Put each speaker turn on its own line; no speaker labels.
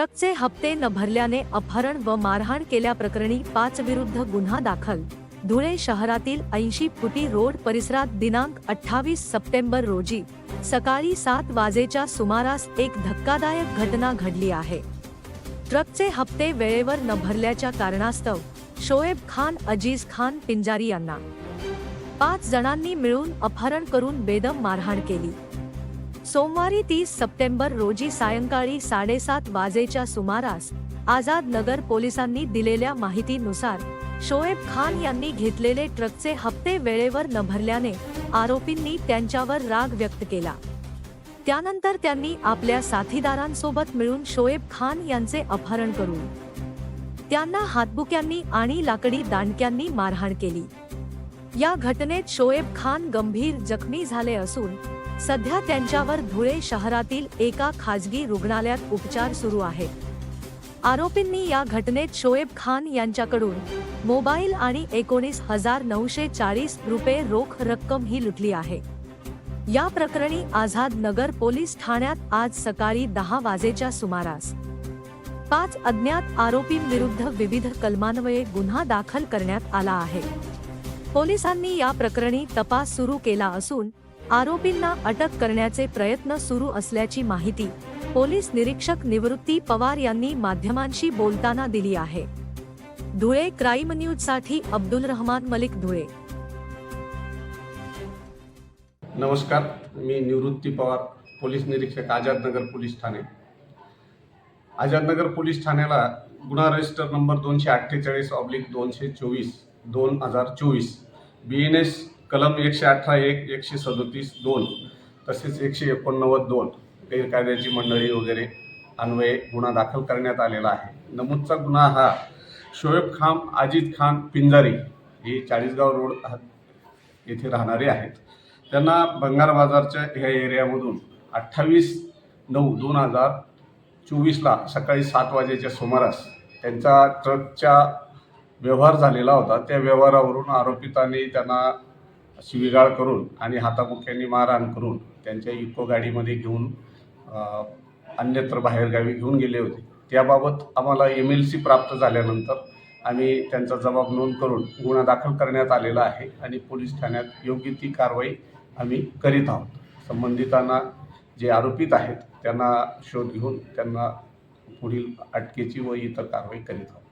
ट्रकचे हप्ते न भरल्याने अपहरण व मारहाण केल्याप्रकरणी पाच विरुद्ध गुन्हा दाखल. धुळे शहरातील ऐंशी फुटी रोड परिसरात दिनांक अठ्ठावीस सप्टेंबर रोजी सकाळी सात वाजेच्या सुमारास एक धक्कादायक घटना घडली आहे. ट्रकचे हप्ते वेळेवर न भरल्याच्या कारणास्तव शोएब खान अजीज खान पिंजारी यांना पाच जणांनी मिळून अपहरण करून बेदम मारहाण केली. सोमवारी तीस सप्टेंबर रोजी सायंकाळी साडेसात वाजेच्या सुमारास आझाद नगर पोलिसांनी दिलेल्या माहितीनुसार शोएब खान यांनी घेतलेले ट्रकचे हप्ते वेळेवर न भरल्याने आरोपींनी त्यांच्यावर राग व्यक्त केला. त्यानंतर त्यांनी आपल्या साथीदारांसोबत मिळून शोएब खान यांचे अपहरण करून त्यांना हातबुक्यांनी आणि लाकडी दांडक्यांनी मारहाण केली. या घटनेत शोएब खान गंभीर जखमी झाले असून सध्या त्यांच्यावर धुळे शहरातील एका खाजगी रुग्णालयात उपचार सुरू आहेत. आरोपींनी या घटनेत शोएब खान यांच्याकडून मोबाईल आणि एकोणीस हजार नऊशे चाळीस रुपये रोख रक्कम ही लुटली आहे. या प्रकरणी आझाद नगर पोलीस ठाण्यात आज सकाळी दहा वाजेच्या सुमारास पाच अज्ञात आरोपींविरुद्ध विविध कलमान्वये गुन्हा दाखल करण्यात आला आहे. पोलिसांनी या प्रकरणी तपास सुरू केला असून आरोपींना अटक करण्याचे प्रयत्न सुरू असल्याची माहिती पोलीस निरीक्षक निवृत्ती पवार यांनी माध्यमांशी बोलताना दिली आहे. धुळे क्राईम न्यूजसाठी अब्दुल रहमान मलिक धुळे.
नमस्कार मी निवृत्ती पवार पोलीस निरीक्षक आझादनगर पोलीस ठाणे. आझादनगर पोलीस ठाण्याला गुन्हा रजिस्टर नंबर दोनशे अठ्ठेचाळीस ऑब्लिक दोनशे चोवीस दोन हजार चोवीस. बी एन एस कलम एकशे अठरा एक एकशे सदोतीस दोन तसेच एकशे एकोणनव्वद दोन गैरकायद्याची मंडळी वगैरे अन्वये गुन्हा दाखल करण्यात आलेला आहे. नमूदचा गुन्हा हा शोएब खान अजित खान पिंजारी हे चाळीसगाव रोड येथे राहणारे आहेत. त्यांना बंगार बाजारच्या ह्या एरियामधून अठ्ठावीस नऊ दोन हजार चोवीसला सकाळी सात वाजेच्या सुमारास त्यांचा ट्रकच्या व्यवहार झालेला होता. त्या व्यवहारावरून आरोपितांनी त्यांना शिवीगाळ करून आणि हातामुख्यांनी मारहाण करून त्यांच्या इको गाडीमध्ये घेऊन अन्यत्र बाहेरगावी घेऊन गेले होते. त्याबाबत आम्हाला एम एल सी प्राप्त झाल्यानंतर आम्ही त्यांचा जबाब नोंद करून गुन्हा दाखल करण्यात आलेला आहे आणि पोलीस ठाण्यात योग्य ती कारवाई आम्ही करीत आहोत. संबंधितांना जे आरोपित आहेत त्यांना शोध घेऊन त्यांना पुढील अटकेची व इतर कारवाई करीत आहोत.